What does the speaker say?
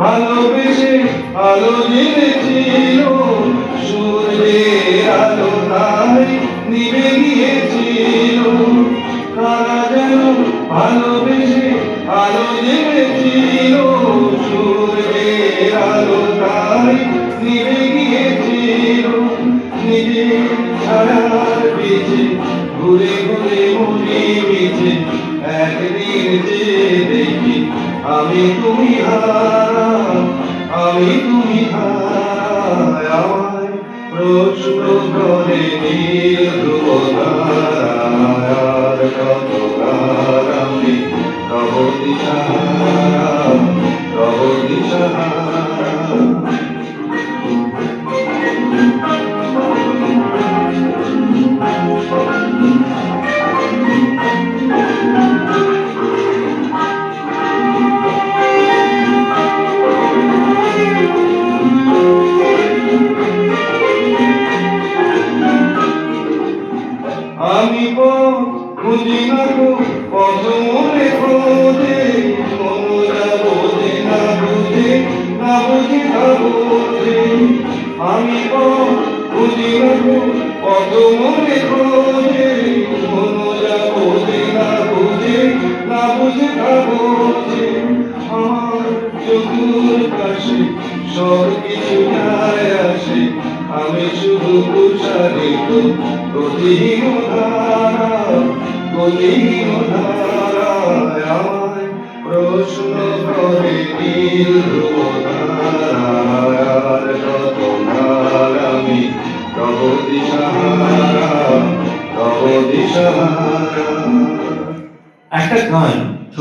ভালোবেসে আলো জেনেছিল। সূর্যের আলো নিভে গিয়েছিল কারা যেন ভালোবেসে আলো জেনেছিল সূর্যের আলো তাই গিয়েছিল নিজের ছায়ার পিছে ঘুরে ঘুরে মনে মিছে একদিন যে আমি তুমি হারা আমি তুমি হারা আমায় প্রশ্ন আমি পথ খুঁজি না গো না বোঝে আমি পথ খুঁজি না গো পথ খোঁজে মনরা বোঝে না বুঝে না বুঝে না বোঝে আমার চতুর কাছে সব কিছু যায় আসে আমি শুধু প্রসারিত গতিহীন ধারা গতিহীন ধারায় একটা গান